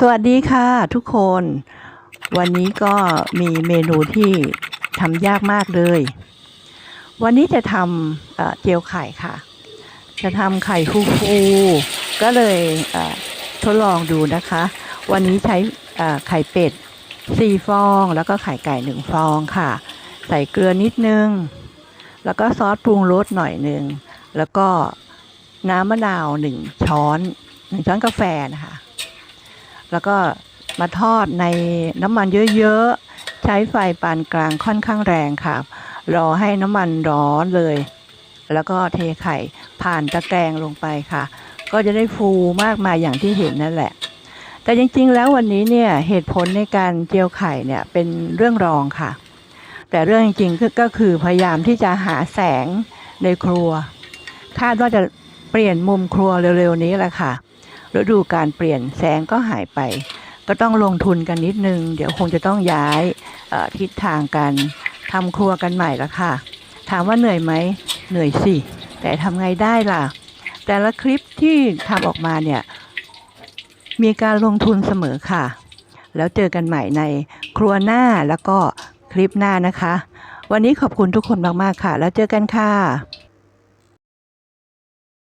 สวัสดีค่ะทุกคน วันนี้ก็มีเมนูที่ทำยากมากเลย วันนี้จะทำเจียวไข่ค่ะ จะทำไข่ฟูๆก็เลยทดลองดูนะคะ วันนี้ใช้ไข่เป็ดสี่ฟอง แล้วก็ไข่ไก่หนึ่งฟองค่ะ ใส่เกลือนิดนึง แล้วก็ซอสปรุงรสหน่อยหนึ่งแล้วก็น้ำมะนาวหนึ่งช้อนหนึ่งช้อนกาแฟนะคะ แล้วก็มาทอดในน้ำมันเยอะๆ ใช้ไฟปานกลางค่อนข้างแรงค่ะ รอให้น้ำมันร้อนเลย แล้วก็เทไข่ผ่านตะแกรงลงไปค่ะ ก็จะได้ฟูมากมายอย่างที่เห็นนั่นแหละ แต่จริงๆ แล้ววันนี้เนี่ยเหตุผลในการเจียวไข่เนี่ยเป็นเรื่องรองค่ะ แต่เรื่องจริงๆก็ก็คือพยายามที่จะหาแสงในครัว คาดว่าจะเปลี่ยนมุมครัวเร็วๆนี้แหละค่ะ ฤดูการเปลี่ยนแสงก็หายไป ก็ต้องลงทุนกันนิดนึง เดี๋ยวคงจะต้องย้ายทิศทางกันทำครัวกันใหม่ละค่ะ ถามว่าเหนื่อยไหมเหนื่อยสิ แต่ทำไงได้ล่ะ แต่ละคลิปที่ทำออกมาเนี่ย มีการลงทุนเสมอค่ะ แล้วเจอกันใหม่ในครัวหน้าแล้วก็คลิปหน้านะคะ วันนี้ขอบคุณทุกคนมาก ๆ ค่ะ แล้วเจอกันค่ะ